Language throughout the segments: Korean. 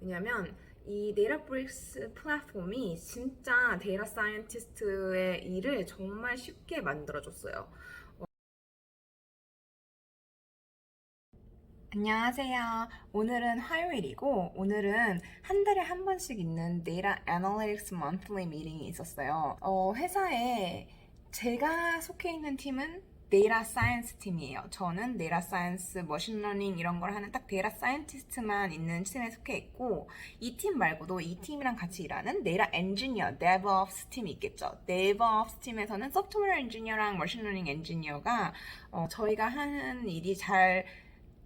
왜냐면 이 데이터브릭스 플랫폼이 진짜 데이터 사이언티스트의 일을 정말 쉽게 만들어줬어요. 안녕하세요. 오늘은 화요일이고 오늘은 한 달에 한 번씩 있는 데이터 애널리틱스 먼틀리 미팅이 있었어요. 어, 회사에 제가 속해 있는 팀은 데이터 사이언스 팀이에요. 저는 데이터 사이언스, 머신러닝 이런 걸 하는 딱 데이터 사이언티스트만 있는 팀에 속해 있고 이 팀 말고도 이 팀이랑 같이 일하는 데이터 엔지니어, DevOps 팀이 있겠죠. DevOps 팀에서는 소프트웨어 엔지니어랑 머신러닝 엔지니어가 어, 저희가 하는 일이 잘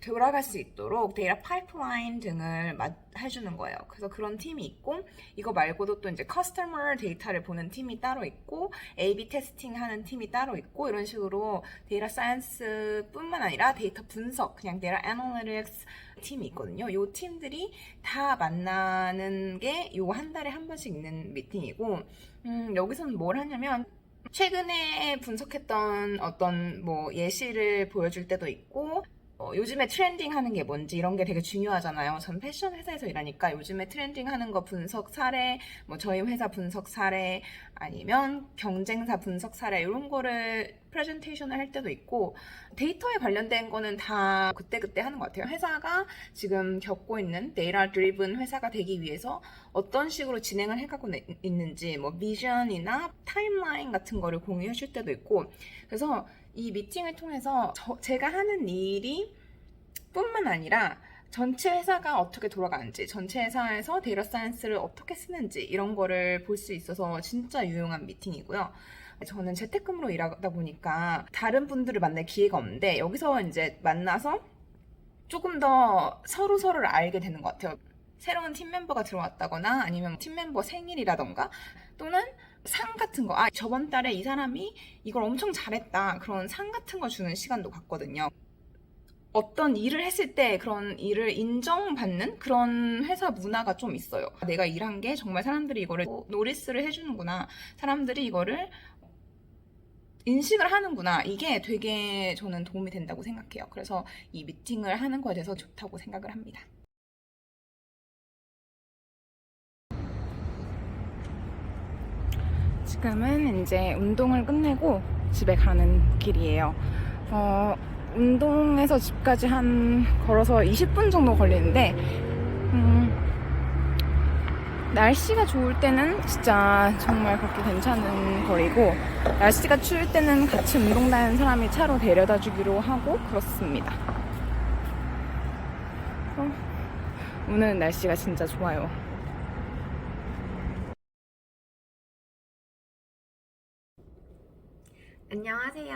돌아갈 수 있도록 데이터 파이프라인 등을 마- 해주는 거예요. 그래서 그런 팀이 있고 이거 말고도 또 이제 커스터머 데이터를 보는 팀이 따로 있고 A/B 테스팅 하는 팀이 따로 있고 이런 식으로 데이터 사이언스뿐만 아니라 데이터 분석, 그냥 데이터 애널리틱스 팀이 있거든요. 이 팀들이 다 만나는 게 요 한 달에 한 번씩 있는 미팅이고 음, 여기서는 뭘 하냐면 최근에 분석했던 어떤 뭐 예시를 보여줄 때도 있고 어, 요즘에 트렌딩 하는 게 뭔지 이런 게 되게 중요하잖아요. 전 패션 회사에서 일하니까 요즘에 트렌딩 하는 거 분석 사례, 뭐 저희 회사 분석 사례, 아니면 경쟁사 분석 사례 이런 거를 프레젠테이션을 할 때도 있고 데이터에 관련된 거는 다 그때그때 하는 것 같아요. 회사가 지금 겪고 있는 데이터 드리븐 회사가 되기 위해서 어떤 식으로 진행을 해가고 내- 있는지 뭐 비전이나 타임라인 같은 거를 공유해 줄 때도 있고 그래서 이 미팅을 통해서 저- 제가 하는 일이 뿐만 아니라 전체 회사가 어떻게 돌아가는지, 전체 회사에서 데이터 사이언스를 어떻게 쓰는지 이런 거를 볼 수 있어서 진짜 유용한 미팅이고요. 저는 재택근무로 일하다 보니까 다른 분들을 만날 기회가 없는데 여기서 이제 만나서 조금 더 서로 서로를 알게 되는 것 같아요. 새로운 팀 멤버가 들어왔다거나 아니면 팀 멤버 생일이라던가 또는 상 같은 거. 아, 저번 달에 이 사람이 이걸 엄청 잘했다. 그런 상 같은 거 주는 시간도 갖거든요. 어떤 일을 했을 때 그런 일을 인정받는 그런 회사 문화가 좀 있어요. 내가 일한 게 정말 사람들이 이거를 노리스를 해주는구나. 사람들이 이거를 인식을 하는구나. 이게 되게 저는 도움이 된다고 생각해요. 그래서 이 미팅을 하는 거에 대해서 좋다고 생각을 합니다. 지금은 이제 운동을 끝내고 집에 가는 길이에요. 어, 운동에서 집까지 한 걸어서 20분 정도 걸리는데, 음, 날씨가 좋을 때는 진짜 정말 걷기 괜찮은 거리고, 날씨가 추울 때는 같이 운동 다니는 사람이 차로 데려다 주기로 하고 그렇습니다. 어, 오늘 날씨가 진짜 좋아요. 안녕하세요.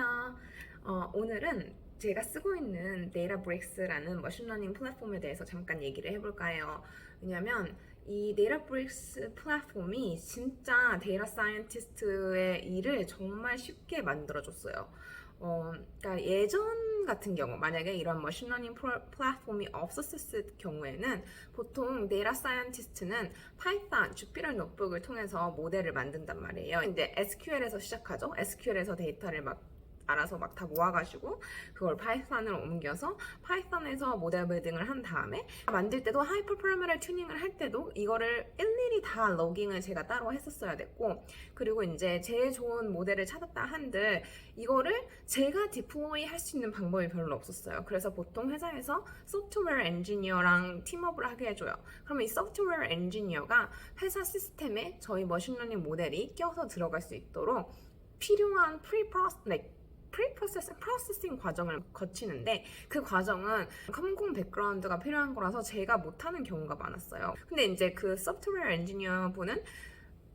어, 오늘은 제가 쓰고 있는 데이터 브릭스라는 머신러닝 플랫폼에 대해서 잠깐 얘기를 해볼까요? 왜냐면 이 데이터 브릭스 플랫폼이 진짜 데이터 사이언티스트의 일을 정말 쉽게 만들어줬어요. 어, 그러니까 예전 같은 경우 만약에 이런 머신러닝 플랫폼이 없었을 경우에는 보통 데이터 사이언티스트는 파이썬, 주피터 노트북을 통해서 모델을 만든단 말이에요. 근데 SQL에서 시작하죠. SQL에서 데이터를 막 알아서 막 다 모아가지고 그걸 파이썬으로 옮겨서 파이썬에서 모델 빌딩을 한 다음에 만들 때도 하이퍼 파라미터 튜닝을 할 때도 이거를 일일이 다 로깅을 제가 따로 했었어야 됐고 그리고 이제 제일 좋은 모델을 찾았다 한들 이거를 제가 디플로이 할 수 있는 방법이 별로 없었어요. 그래서 보통 회사에서 소프트웨어 엔지니어랑 팀업을 하게 해줘요. 그러면 이 소프트웨어 엔지니어가 회사 시스템에 저희 머신러닝 모델이 껴서 들어갈 수 있도록 필요한 프리프로스, like, 프리프로세싱 프로세싱 과정을 거치는데 그 과정은 컴공 백그라운드가 필요한 거라서 제가 못하는 경우가 많았어요. 근데 이제 그 소프트웨어 엔지니어 분은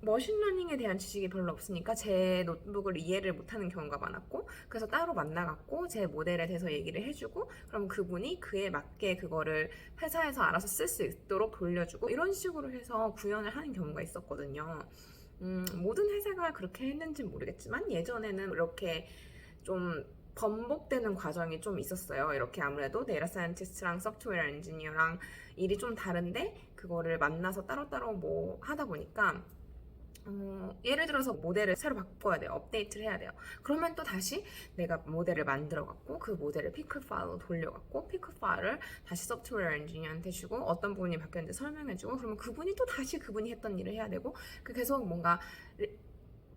머신러닝에 대한 지식이 별로 없으니까 제 노트북을 이해를 못하는 경우가 많았고 그래서 따로 만나갖고 제 모델에 대해서 얘기를 해주고 그럼 그분이 그에 맞게 그거를 회사에서 알아서 쓸 수 있도록 돌려주고 이런 식으로 해서 구현을 하는 경우가 있었거든요. 음, 모든 회사가 그렇게 했는지 모르겠지만 예전에는 이렇게 좀 번복되는 과정이 좀 있었어요. 이렇게 아무래도 데이터 사이언티스트랑 소프트웨어 엔지니어랑 일이 좀 다른데 그거를 만나서 따로따로 뭐 하다 보니까 어, 예를 들어서 모델을 새로 바꿔야 돼요. 업데이트를 해야 돼요. 그러면 또 다시 내가 모델을 만들어 갖고 그 모델을 피클 파일로 돌려 갖고 피클 파일을 다시 소프트웨어 엔지니어한테 주고 어떤 부분이 바뀌었는지 설명해 주고 그러면 그분이 또 다시 그분이 했던 일을 해야 되고 그 계속 뭔가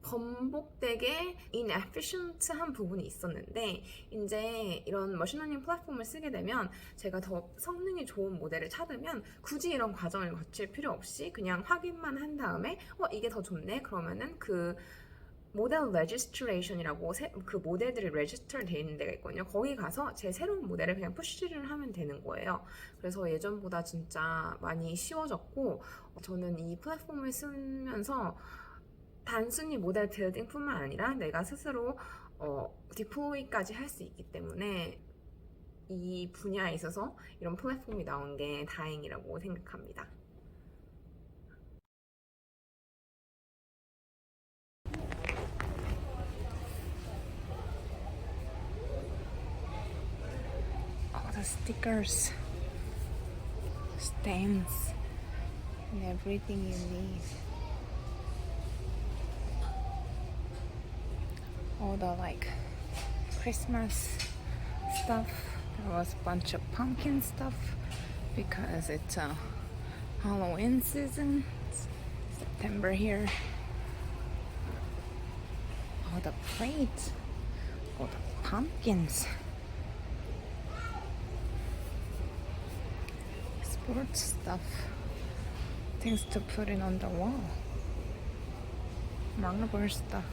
번복되게 inefficient한 부분이 있었는데 이제 이런 머신러닝 플랫폼을 쓰게 되면 제가 더 성능이 좋은 모델을 찾으면 굳이 이런 과정을 거칠 필요 없이 그냥 확인만 한 다음에 어 이게 더 좋네 그러면은 그 모델 레지스트레이션이라고 그 모델들이 레지스터 돼 있는 데가 있거든요. 거기 가서 제 새로운 모델을 그냥 푸시를 하면 되는 거예요. 그래서 예전보다 진짜 많이 쉬워졌고 저는 이 플랫폼을 쓰면서 단순히 모델 빌딩뿐만 아니라 내가 스스로 어, 디플로이까지 할 수 있기 때문에 이 분야에 있어서 이런 플랫폼이 나온 게 다행이라고 생각합니다. Stickers, and everything you need. All the like Christmas stuff. There was a bunch of pumpkin stuff because it's uh, Halloween season. It's September here. All the plates, all the pumpkins. Sports stuff. Things to put in on the wall. Marble stuff.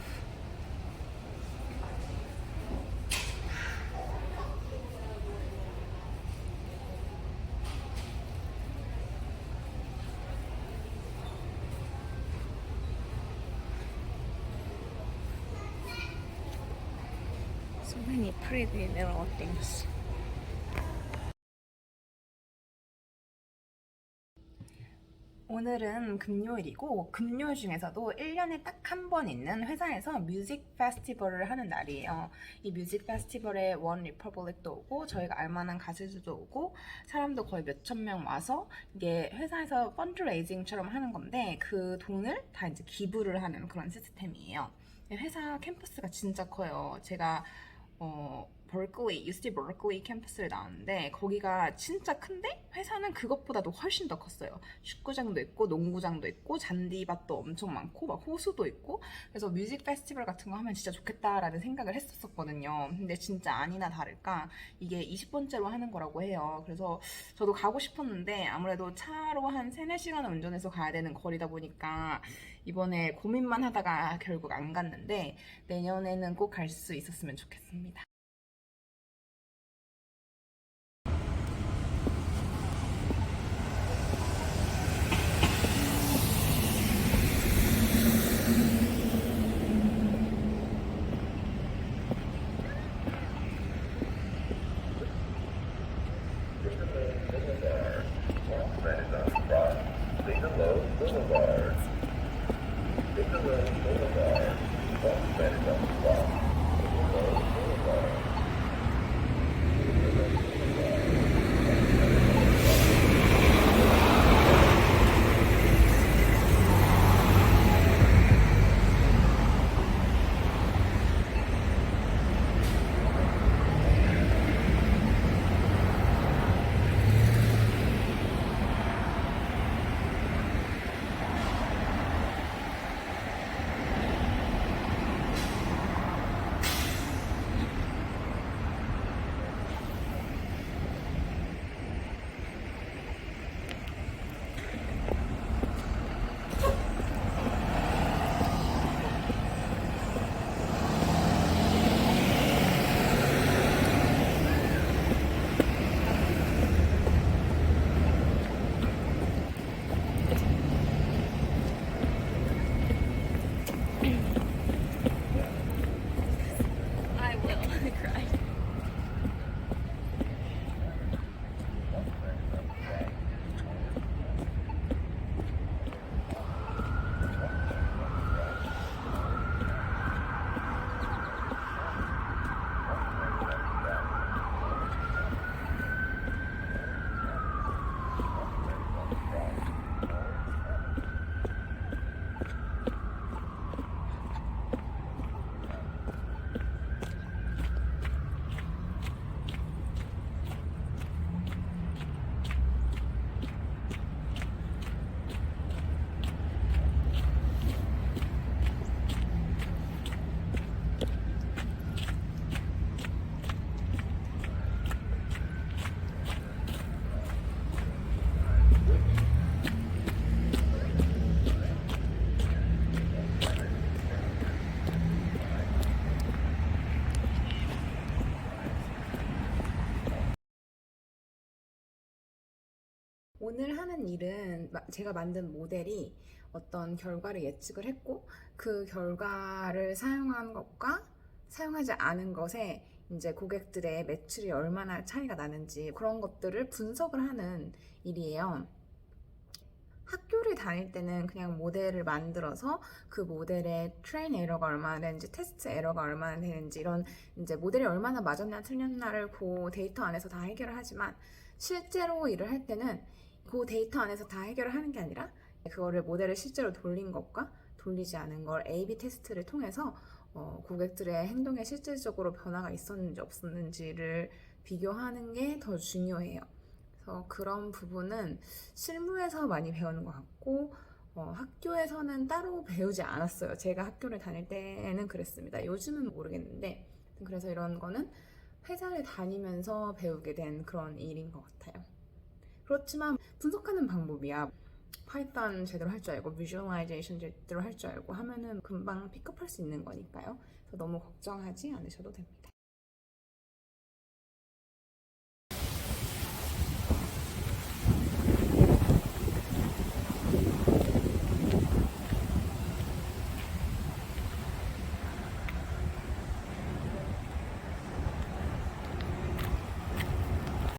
Many pretty little things. 오늘은 금요일이고 금요일 중에서도 1년에 딱 한 번 있는 회사에서 뮤직 페스티벌을 하는 날이에요. 이 뮤직 페스티벌에 원 리퍼블릭도 오고 저희가 알만한 가수들도 오고 사람도 거의 몇천 명 와서 이게 회사에서 펀드레이징처럼 하는 건데 그 돈을 다 이제 기부를 하는 그런 시스템이에요. 회사 캠퍼스가 진짜 커요. 제가 哦 어, 버클리, UC 버클리 캠퍼스를 나왔는데 거기가 진짜 큰데 회사는 그것보다도 훨씬 더 컸어요. 축구장도 있고 농구장도 있고 잔디밭도 엄청 많고 막 호수도 있고 그래서 뮤직 페스티벌 같은 거 하면 진짜 좋겠다라는 생각을 했었거든요. 근데 진짜 아니나 다를까 이게 20번째로 하는 거라고 해요. 그래서 저도 가고 싶었는데 아무래도 차로 한 3, 4시간을 운전해서 가야 되는 거리다 보니까 이번에 고민만 하다가 결국 안 갔는데 내년에는 꼭 갈 수 있었으면 좋겠습니다. Boulevard. Bigelow Boulevard. Boulevard. 오늘 하는 일은 마- 제가 만든 모델이 어떤 결과를 예측을 했고 그 결과를 사용한 것과 사용하지 않은 것에 이제 고객들의 매출이 얼마나 차이가 나는지 그런 것들을 분석을 하는 일이에요. 학교를 다닐 때는 그냥 모델을 만들어서 그 모델의 트레인 에러가 얼마나 되는지 테스트 에러가 얼마나 되는지 이런 이제 모델이 얼마나 맞았냐 틀렸나를 그 데이터 안에서 다 해결을 하지만 실제로 일을 할 때는 그 데이터 안에서 다 해결을 하는 게 아니라 그거를 모델을 실제로 돌린 것과 돌리지 않은 걸 A/B 테스트를 통해서 어, 고객들의 행동에 실질적으로 변화가 있었는지 없었는지를 비교하는 게 더 중요해요. 그래서 그런 부분은 실무에서 많이 배우는 것 같고 어, 학교에서는 따로 배우지 않았어요. 제가 학교를 다닐 때는 그랬습니다. 요즘은 모르겠는데 그래서 이런 거는 회사를 다니면서 배우게 된 그런 일인 것 같아요. 그렇지만 분석하는 방법이야. 파이썬 제대로 할 줄 알고 비주얼라이제이션 제대로 할 줄 알고 하면은 금방 픽업할 수 있는 거니까요. 그래서 너무 걱정하지 않으셔도 됩니다.